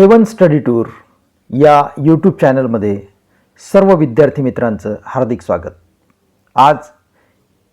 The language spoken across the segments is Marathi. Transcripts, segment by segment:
ए वन स्टडी टूर या यूट्यूब चॅनलमध्ये सर्व विद्यार्थी मित्रांचं हार्दिक स्वागत. आज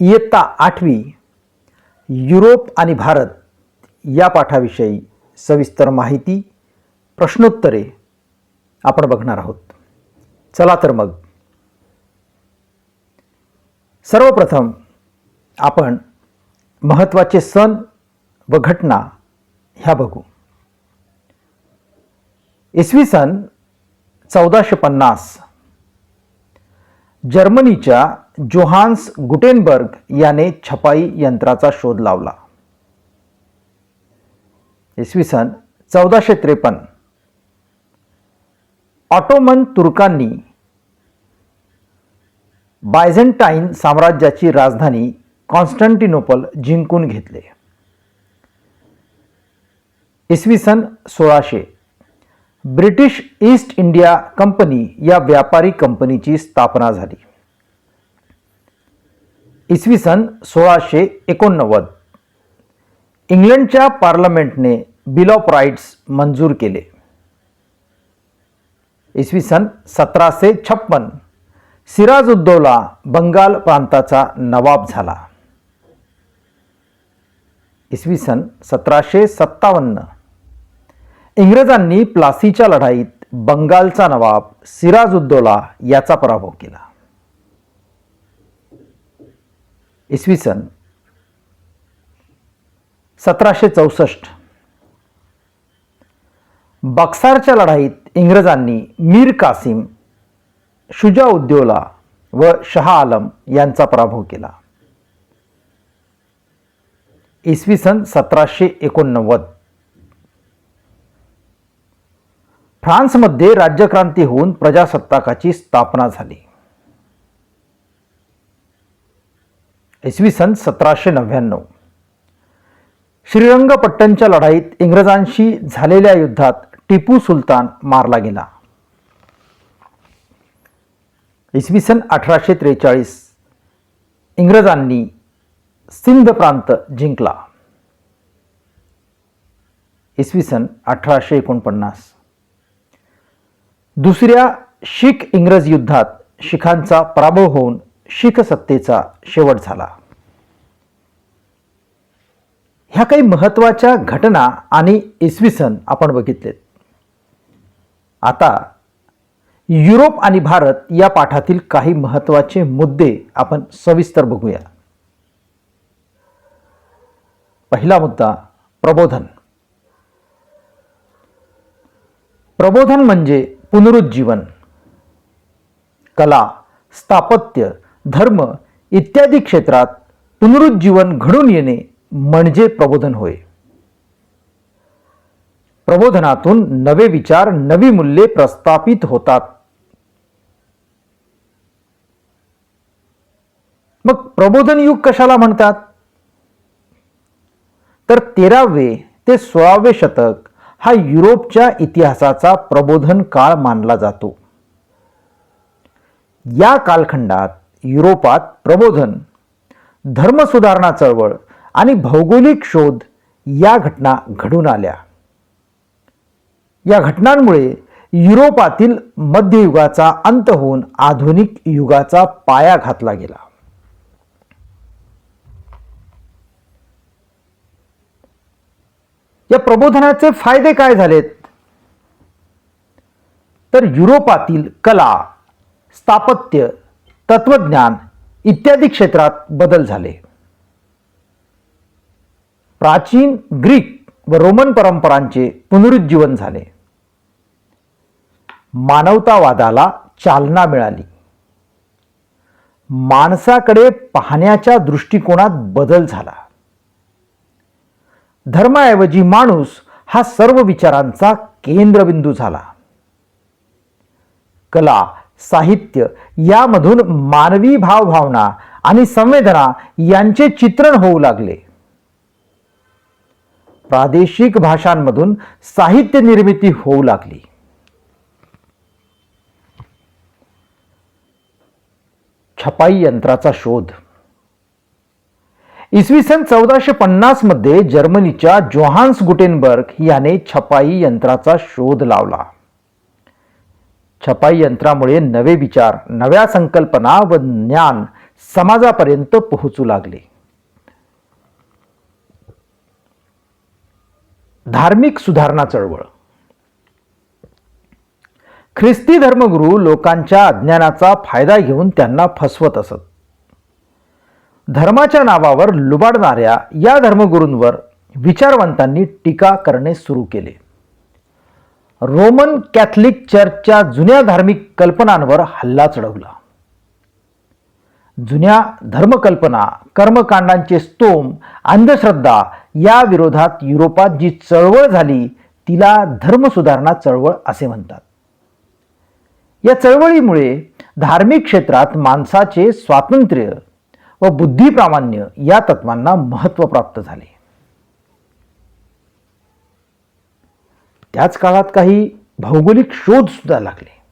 इयत्ता आठवी युरोप आणि भारत या पाठाविषयी सविस्तर माहिती प्रश्नोत्तरे आपण बघणार आहोत. चला तर मग. सर्वप्रथम आपण महत्त्वाचे सण व घटना ह्या बघू. इसवी सन चौदाशे पन्नास. जर्मनीच्या जोहान्स गुटेनबर्ग याने छपाई यंत्राचा शोध लावला. इसवी सन चौदाशे त्रेपन्न. ऑटोमन तुर्कांनी बायझेंटाईन साम्राज्याची राजधानी कॉन्स्टंटिनोपल जिंकून घेतले. इसवी सन सोळाशे. ब्रिटिश ईस्ट इंडिया कंपनी या व्यापारी कंपनीची स्थापना झाली. इसवी सन सोळाशे एकोणनव्वद. इंग्लंडच्या पार्लमेंटने बिल ऑफ राईट्स मंजूर केले. इसवी सन सतराशे छप्पन. सिराजुद्दौला बंगाल प्रांताचा नवाब झाला. इसवी सन सतराशे सत्तावन्न. इंग्रजांनी प्लासीच्या लढाईत बंगालचा नवाब सिराजुद्दौला याचा पराभव केला. इसवी सन सतराशे चौसष्ट. बक्सारच्या लढाईत इंग्रजांनी मीर कासिम शुजा शुजाउद्दौला व शहा आलम यांचा पराभव केला. इसवी सन सतराशे एकोणनव्वद. फ्रान्समध्ये राज्यक्रांती होऊन प्रजासत्ताकाची स्थापना झाली. इसवी सन सतराशे नव्याण्णव. श्रीरंगपट्टणच्या लढाईत इंग्रजांशी झालेल्या युद्धात टिपू सुलतान मारला गेला. इसवी सन अठराशे त्रेचाळीस. इंग्रजांनी सिंध प्रांत जिंकला. इसवी सन अठराशे एकोणपन्नास. दुसऱ्या शीख इंग्रज युद्धात शिखांचा पराभव होऊन शीख सत्तेचा शेवट झाला. ह्या काही महत्त्वाच्या घटना आणि इसवी सन आपण बघितलेत. आता युरोप आणि भारत या पाठातील काही महत्त्वाचे मुद्दे आपण सविस्तर बघूया. पहिला मुद्दा प्रबोधन. प्रबोधन म्हणजे पुनरुज्जीवन कला स्थापत्य धर्म इत्यादी क्षेत्रात पुनरुज्जीवन घडून येणे म्हणजे प्रबोधन होय. प्रबोधनातून नवे विचार नवी मूल्ये प्रस्थापित होतात. मग प्रबोधन युग कशाला म्हणतात? तर तेरावे ते सोळावे शतक हा युरोपच्या इतिहासाचा प्रबोधन काळ मानला जातो. या कालखंडात युरोपात प्रबोधन धर्मसुधारणा चळवळ आणि भौगोलिक शोध या घटना घडून आल्या. या घटनांमुळे युरोपातील मध्ययुगाचा अंत होऊन आधुनिक युगाचा पाया घातला गेला. या प्रबोधनाचे फायदे काय झालेत? तर युरोपातील कला स्थापत्य तत्वज्ञान इत्यादी क्षेत्रात बदल झाले. प्राचीन ग्रीक व रोमन परंपरांचे पुनरुज्जीवन झाले. मानवतावादाला चालना मिळाली. माणसाकडे पाहण्याच्या दृष्टिकोनात बदल झाला. धर्माऐवजी माणूस हा सर्व विचारांचा केंद्रबिंदू झाला. कला साहित्य यामधून मानवी भावभावना आणि संवेदना यांचे चित्रण होऊ लागले. प्रादेशिक भाषांमधून साहित्य निर्मिती होऊ लागली. छपाई यंत्राचा शोध इसवी सन चौदाशे पन्नासमध्ये जर्मनीच्या जोहान्स गुटेनबर्ग याने छपाई यंत्राचा शोध लावला. छपाई यंत्रामुळे नवे विचार नव्या संकल्पना व ज्ञान समाजापर्यंत पोहोचू लागले. धार्मिक सुधारणा चळवळ. ख्रिस्ती धर्मगुरू लोकांच्या अज्ञानाचा फायदा घेऊन त्यांना फसवत असत. धर्माच्या नावावर लुबाडणाऱ्या या धर्मगुरूंवर विचारवंतांनी टीका करणे सुरू केले. रोमन कॅथलिक चर्चच्या जुन्या धार्मिक कल्पनांवर हल्ला चढवला. जुन्या धर्मकल्पना कर्मकांडांचे स्तोम अंधश्रद्धा या विरोधात युरोपात जी चळवळ झाली तिला धर्मसुधारणा चळवळ असे म्हणतात. या चळवळीमुळे धार्मिक क्षेत्रात माणसाचे स्वातंत्र्य व बुद्धिप्रामाण्य या तत्वांना महत्त्व प्राप्त झाले. त्याच काळात काही भौगोलिक शोध सुद्धा लागले.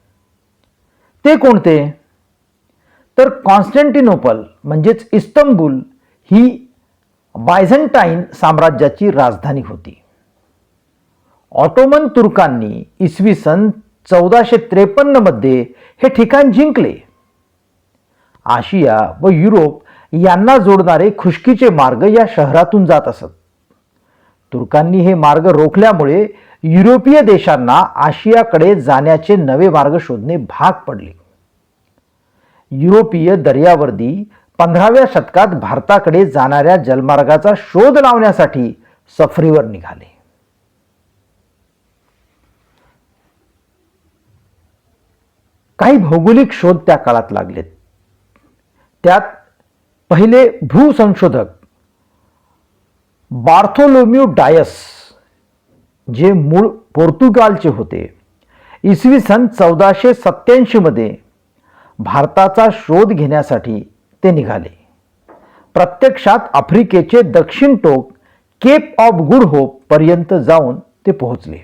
ते कोणते? तर कॉन्स्टँटिनोपल म्हणजेच इस्तंबूल ही बायझंटाईन साम्राज्याची राजधानी होती. ऑटोमन तुर्कांनी इसवी सन चौदाशे त्रेपन्नमध्ये हे ठिकाण जिंकले. आशिया व युरोप यांना जोडणारे खुशकीचे मार्ग या शहरातून जात असत. तुर्कांनी हे मार्ग रोखल्यामुळे युरोपीय देशांना आशियाकडे जाण्याचे नवे मार्ग शोधणे भाग पडले. युरोपीय दर्यावर्दी पंधराव्या शतकात भारताकडे जाणाऱ्या जलमार्गाचा शोध लावण्यासाठी सफरीवर निघाले. काही भौगोलिक शोध त्या काळात लागलेत. त्यात पहिले भूसंशोधक बार्थोलोम्यू डायस जे मूळ पोर्तुगालचे होते. इसवी सन चौदाशे सत्त्याऐंशीमध्ये भारताचा शोध घेण्यासाठी ते निघाले. प्रत्यक्षात आफ्रिकेचे दक्षिण टोक केप ऑफ गुड होप पर्यंत जाऊन ते पोहोचले.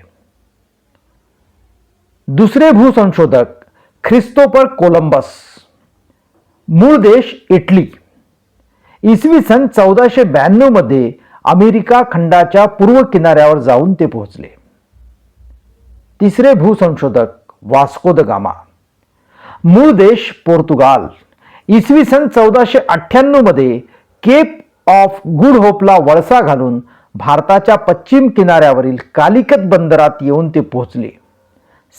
दुसरे भूसंशोधक ख्रिस्तोपर कोलंबस. मूळ देश इटली. इसवी सन चौदाशे ब्याण्णवमध्ये अमेरिका खंडाच्या पूर्व किनाऱ्यावर जाऊन ते पोहोचले. तिसरे भूसंशोधक वास्को द गामा. मूळ देश पोर्तुगाल. इसवी सन चौदाशे अठ्ठ्याण्णवमध्ये केप ऑफ गुड होपला वळसा घालून भारताच्या पश्चिम किनाऱ्यावरील कालिकत बंदरात येऊन ते पोहोचले.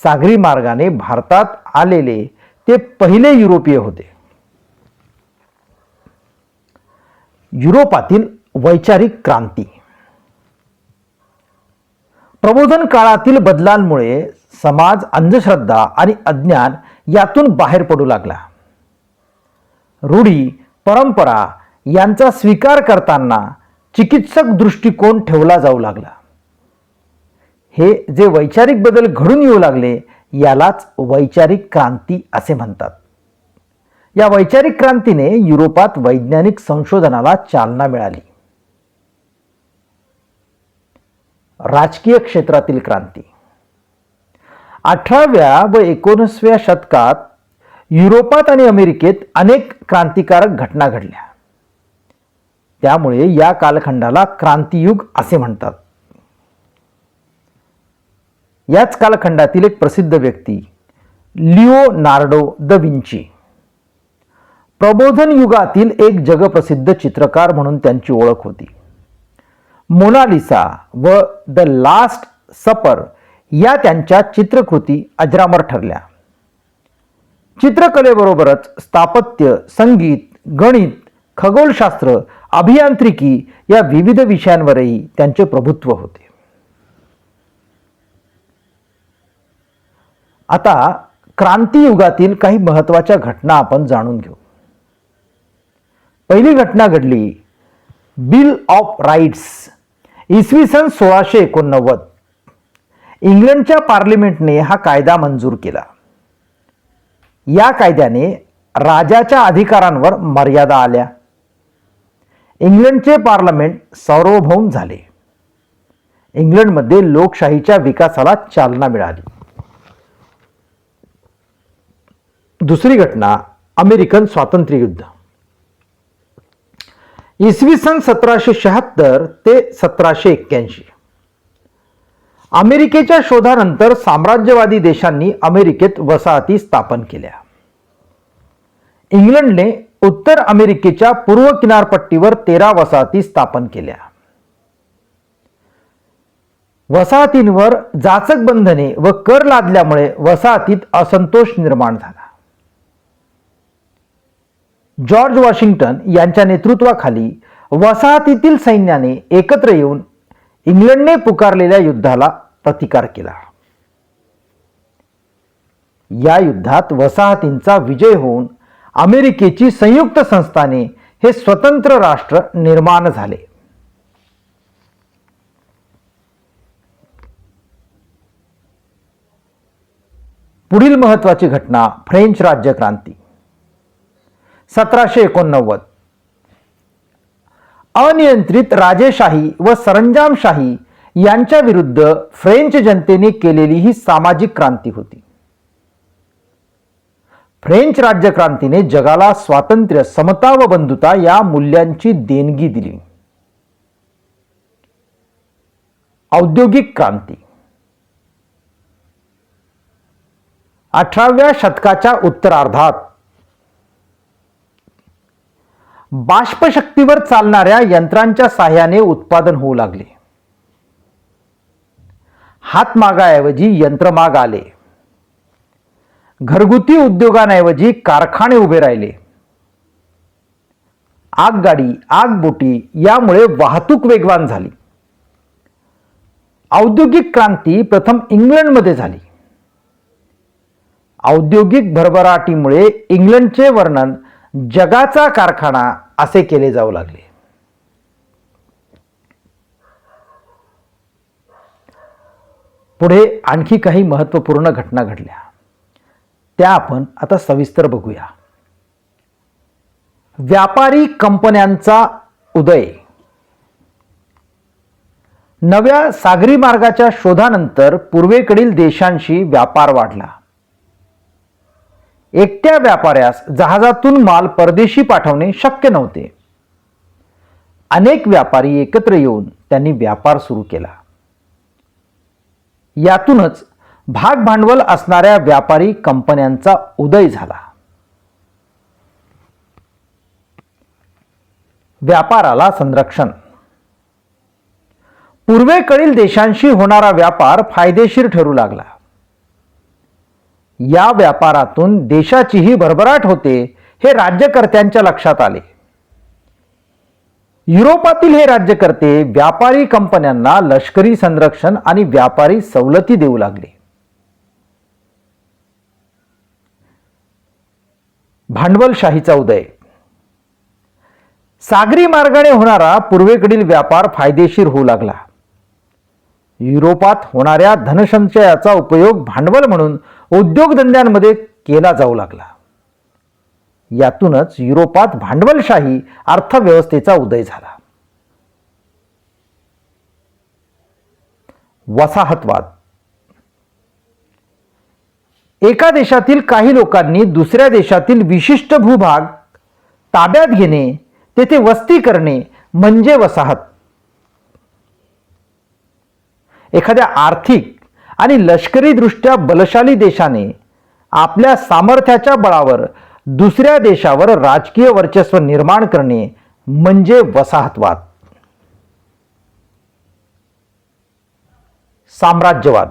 सागरी मार्गाने भारतात आलेले ते पहिले युरोपीय होते. युरोपातील वैचारिक क्रांती. प्रबोधन काळातील बदलांमुळे समाज अंधश्रद्धा आणि अज्ञान यातून बाहेर पडू लागला. रूढी परंपरा यांचा स्वीकार करताना चिकित्सक दृष्टिकोन ठेवला जाऊ लागला. हे जे वैचारिक बदल घडून येऊ लागले यालाच वैचारिक क्रांती असे म्हणतात. या वैचारिक क्रांतीने युरोपात वैज्ञानिक संशोधनाला चालना मिळाली. राजकीय क्षेत्रातील क्रांती. अठराव्या व एकोणीसव्या शतकात युरोपात आणि अमेरिकेत अनेक क्रांतिकारक घटना घडल्या. त्यामुळे या कालखंडाला क्रांतियुग असे म्हणतात. याच कालखंडातील एक प्रसिद्ध व्यक्ती लिओ नार्डो द विंची. प्रबोधन युगातील एक जगप्रसिद्ध चित्रकार म्हणून त्यांची ओळख होती. मोनालिसा व द लास्ट सपर या त्यांच्या चित्रकृती अजरामर ठरल्या. चित्रकलेबरोबरच स्थापत्य संगीत गणित खगोलशास्त्र अभियांत्रिकी या विविध विषयांवरही त्यांचे प्रभुत्व होते. आता क्रांतियुगातील काही महत्त्वाच्या घटना आपण जाणून घेऊ. पहिली घटना घडली. बिल ऑफ राईट्स इसवी सन सोळाशे एकोणनव्वद. इंग्लंडच्या पार्लिमेंटने हा कायदा मंजूर केला. या कायद्याने राजाच्या अधिकारांवर मर्यादा आल्या. इंग्लंडचे पार्लमेंट सार्वभौम झाले. इंग्लंडमध्ये लोकशाहीच्या विकासाला चालना मिळाली. दुसरी घटना अमेरिकन स्वातंत्र्य युद्ध इसवी सन सतराशे शहात्तर ते सतराशे एक्क्याऐंशी. अमेरिकेच्या शोधानंतर साम्राज्यवादी देशांनी अमेरिकेत वसाहती स्थापन केल्या. इंग्लंडने उत्तर अमेरिकेच्या पूर्व किनारपट्टीवर तेरा वसाहती स्थापन केल्या. वसाहतींवर जाचक बंधने व कर लादल्यामुळे वसाहतीत असंतोष निर्माण झाला. जॉर्ज वॉशिंग्टन यांच्या नेतृत्वाखाली वसाहतीतील सैन्याने एकत्र येऊन इंग्लंडने पुकारलेल्या युद्धाला प्रतिकार केला. या युद्धात वसाहतींचा विजय होऊन अमेरिकेची संयुक्त संस्थाने हे स्वतंत्र राष्ट्र निर्माण झाले. पुढील महत्वाची घटना फ्रेंच राज्यक्रांती. सतराशे एकोणनव्वद. अनियंत्रित राजेशाही व सरंजामशाही यांच्या विरुद्ध फ्रेंच जनतेने केलेली ही सामाजिक क्रांती होती. फ्रेंच राज्यक्रांतीने जगाला स्वातंत्र्य समता व बंधुता या मूल्यांची देणगी दिली. औद्योगिक क्रांती. अठराव्या शतकाच्या उत्तरार्धात बाष्पशक्तीवर चालणाऱ्या यंत्रांच्या साह्याने उत्पादन होऊ लागले. हातमागाऐवजी यंत्रमाग आले. घरगुती उद्योगांऐवजी कारखाने उभे राहिले. आगगाडी आगबोटी यामुळे वाहतूक वेगवान झाली. औद्योगिक क्रांती प्रथम इंग्लंडमध्ये झाली. औद्योगिक भरभराटीमुळे इंग्लंडचे वर्णन जगाचा कारखाना असे केले जाऊ लागले. पुढे आणखी काही महत्त्वपूर्ण घटना घडल्या. त्या आपण आता सविस्तर बघूया. व्यापारी कंपन्यांचा उदय. नव्या सागरी मार्गाच्या शोधानंतर पूर्वेकडील देशांशी व्यापार वाढला. एकट्या व्यापाऱ्यास जहाजातून माल परदेशी पाठवणे शक्य नव्हते. अनेक व्यापारी एकत्र येऊन त्यांनी व्यापार सुरू केला. यातूनच भाग भांडवल असणाऱ्या व्यापारी कंपन्यांचा उदय झाला. व्यापाराला संरक्षण. पूर्वेकडील देशांशी होणारा व्यापार फायदेशीर ठरू लागला. या व्यापारातून देशाचीही भरभराट होते हे राज्यकर्त्यांच्या लक्षात आले. युरोपातील हे राज्यकर्ते व्यापारी कंपन्यांना लष्करी संरक्षण आणि व्यापारी सवलती देऊ लागले. भांडवलशाहीचा उदय. सागरी मार्गाने होणारा पूर्वेकडील व्यापार फायदेशीर होऊ लागला. युरोपात होणाऱ्या धनसंचयाचा उपयोग भांडवल म्हणून उद्योगधंद्यांमध्ये केला जाऊ लागला. यातूनच युरोपात भांडवलशाही अर्थव्यवस्थेचा उदय झाला. वसाहतवाद. एका देशातील काही लोकांनी दुसऱ्या देशातील विशिष्ट भूभाग ताब्यात घेणे तेथे वस्ती करणे म्हणजे वसाहत. एखाद्या आर्थिक आणि लष्करीदृष्ट्या बलशाली देशाने आपल्या सामर्थ्याच्या बळावर दुसऱ्या देशावर राजकीय वर्चस्व निर्माण करणे म्हणजे वसाहतवाद. साम्राज्यवाद.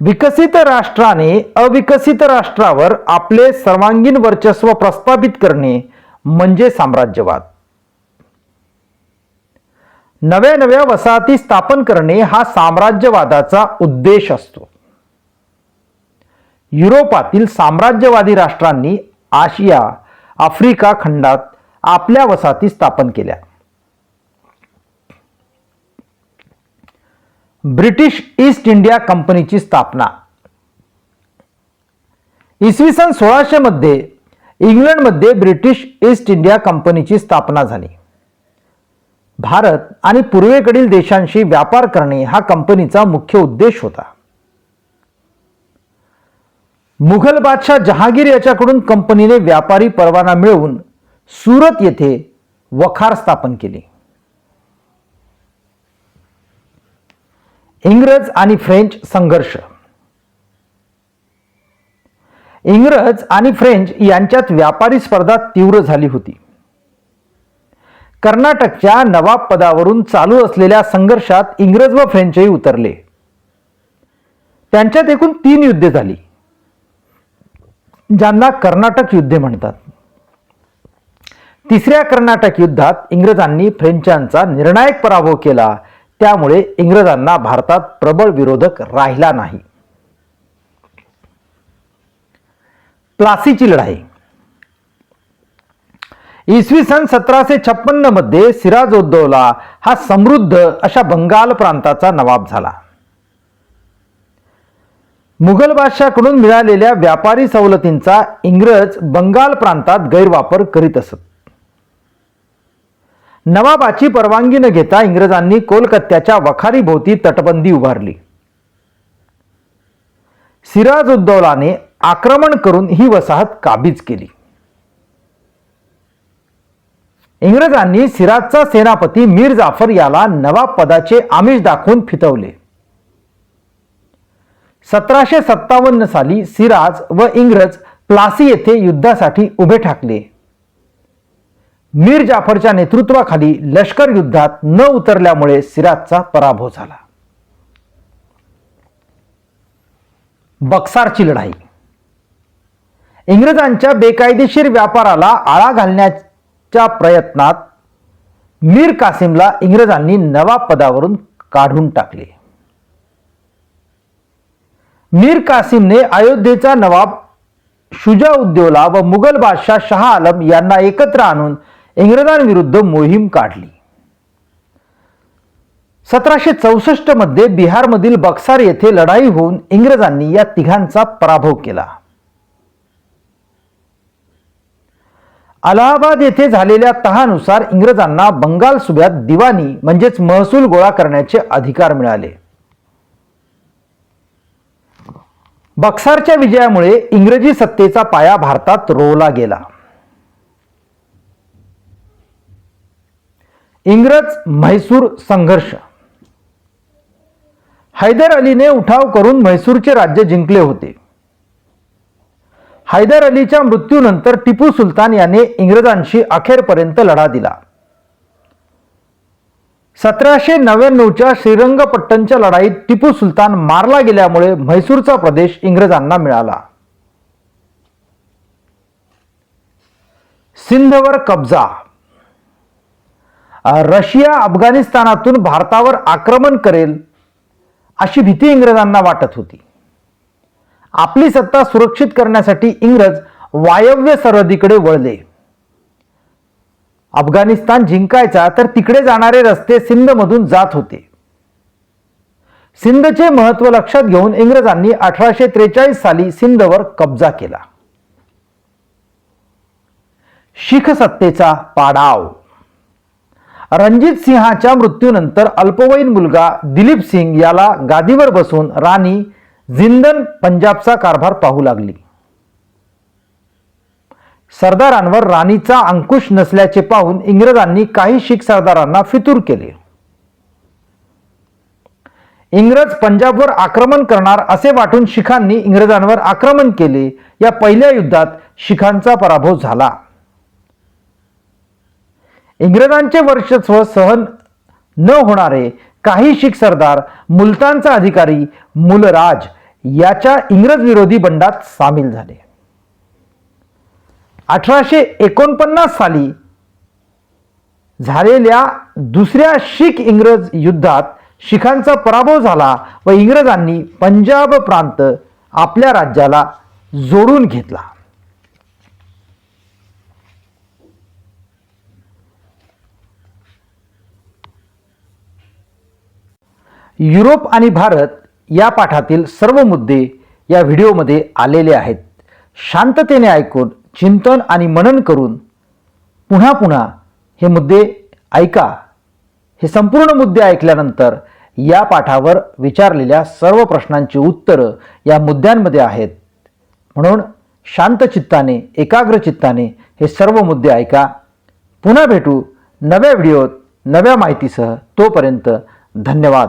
विकसित राष्ट्राने अविकसित राष्ट्रावर आपले सर्वांगीण वर्चस्व प्रस्थापित करणे म्हणजे साम्राज्यवाद. नव्या नव्या वसाहती स्थापन करणे हा साम्राज्यवादाचा उद्देश असतो. युरोपातील साम्राज्यवादी राष्ट्रांनी आशिया आफ्रिका खंडात आपल्या वसाहती स्थापन केल्या. ब्रिटिश ईस्ट इंडिया कंपनीची स्थापना. इसवी सन सोळाशे मध्ये इंग्लंडमध्ये ब्रिटिश ईस्ट इंडिया कंपनीची स्थापना झाली. भारत आणि पूर्वेकडील देशांशी व्यापार करणे हा कंपनीचा मुख्य उद्देश होता. मुघल बादशाह जहांगीर याच्याकडून कंपनीने व्यापारी परवाना मिळवून सुरत येथे वखार स्थापन केले. इंग्रज आणि फ्रेंच संघर्ष. इंग्रज आणि फ्रेंच यांच्यात व्यापारी स्पर्धा तीव्र झाली होती. कर्नाटकच्या नवाब पदावरून चालू असलेल्या संघर्षात इंग्रज व फ्रेंचही उतरले. त्यांच्यात एकूण तीन युद्धे झाली ज्यांना कर्नाटक युद्धे म्हणतात. तिसऱ्या कर्नाटक युद्धात इंग्रजांनी फ्रेंचांचा निर्णायक पराभव केला त्यामुळे इंग्रजांना भारतात प्रबळ विरोधक राहिला नाही. प्लासीची लढाई इसवी सन सतराशे छप्पन्नमध्ये सिराज उद्दौला हा समृद्ध अशा बंगाल प्रांताचा नवाब झाला. मुघल बादशाकडून मिळालेल्या व्यापारी सवलतींचा इंग्रज बंगाल प्रांतात गैरवापर करीत असत. नवाबाची परवानगी न घेता इंग्रजांनी कोलकात्याच्या वखारीभोवती तटबंदी उभारली. सिराज उद्दौलाने आक्रमण करून ही वसाहत काबीज केली. इंग्रजांनी सिराजचा सेनापती मीर जाफर याला नवाब पदाचे आमिष दाखवून फितवले. सतराशे सत्तावन्न साली सिराज व इंग्रज प्लासी येथे युद्धासाठी उभे ठाकले. मीर जाफरच्या नेतृत्वाखाली लष्कर युद्धात न उतरल्यामुळे सिराजचा पराभव झाला. बक्सारची लढाई. इंग्रजांच्या बेकायदेशीर व्यापाराला आळा घालण्याच्या प्रयत्नात मीर कासिमला इंग्रजांनी नवाब पदावरून काढून टाकले. मीर कासिमने अयोध्येचा नवाब शुजाउद्दौला व मुघल बादशाह शहा आलम यांना एकत्र आणून इंग्रजांविरुद्ध मोहीम काढली. सतराशे चौसष्टमध्ये बिहारमधील बक्सार येथे लढाई होऊन इंग्रजांनी या तिघांचा पराभव केला. अलाहाबाद येथे झालेल्या तहानुसार इंग्रजांना बंगाल सुब्यात दिवाणी म्हणजेच महसूल गोळा करण्याचे अधिकार मिळाले. बक्सारच्या विजयामुळे इंग्रजी सत्तेचा पाया भारतात रोवला गेला. इंग्रज म्हैसूर संघर्ष. हैदर अलीने उठाव करून म्हैसूरचे राज्य जिंकले होते. हैदर अलीच्या मृत्यूनंतर टिपू सुलतान याने इंग्रजांशी अखेरपर्यंत लढा दिला. सतराशे नव्याण्णवच्या श्रीरंगपट्टणच्या लढाईत टिपू सुलतान मारला गेल्यामुळे म्हैसूरचा प्रदेश इंग्रजांना मिळाला. सिंधवर कब्जा. रशिया अफगाणिस्तानातून भारतावर आक्रमण करेल अशी भीती इंग्रजांना वाटत होती. आपली सत्ता सुरक्षित करण्यासाठी इंग्रज वायव्य सरहदीकडे वळले. अफगाणिस्तान जिंकायचा तर तिकडे जाणारे रस्ते सिंधमधून जात होते. सिंधचे महत्त्व लक्षात घेऊन इंग्रजांनी अठराशे त्रेचाळीस साली सिंधवर कब्जा केला. शीख सत्तेचा पाडाव. रणजित सिंहाच्या मृत्यूनंतर अल्पवयीन मुलगा दिलीप सिंग याला गादीवर बसून राणी जिंदन पंजाबचा कारभार पाहू लागली. सरदारांवर राणीचा अंकुश नसल्याचे पाहून इंग्रजांनी काही शीख सरदारांना फितूर केले. इंग्रज पंजाबवर आक्रमण करणार असे वाटून शिखांनी इंग्रजांवर आक्रमण केले. या पहिल्या युद्धात शिखांचा पराभव झाला. इंग्रजांचे वर्चस्व सहन न होणारे काही शीख सरदार मुलतानचा अधिकारी मुलराज याच्या इंग्रज विरोधी बंडात सामील झाले. अठराशे एकोणपन्नास साली झालेल्या दुसऱ्या शीख इंग्रज युद्धात शिखांचा पराभव झाला व इंग्रजांनी पंजाब प्रांत आपल्या राज्याला जोडून घेतला. युरोप आणि भारत या पाठातील सर्व मुद्दे या व्हिडिओमध्ये आलेले आहेत. शांततेने ऐकून चिंतन आणि मनन करून पुन्हा पुन्हा हे मुद्दे ऐका. हे संपूर्ण मुद्दे ऐकल्यानंतर या पाठावर विचारलेल्या सर्व प्रश्नांची उत्तरं या मुद्द्यांमध्ये आहेत. म्हणून शांत चित्ताने एकाग्र चित्ताने हे सर्व मुद्दे ऐका. पुन्हा भेटू नव्या व्हिडिओत नव्या माहितीसह तोपर्यंत धन्यवाद.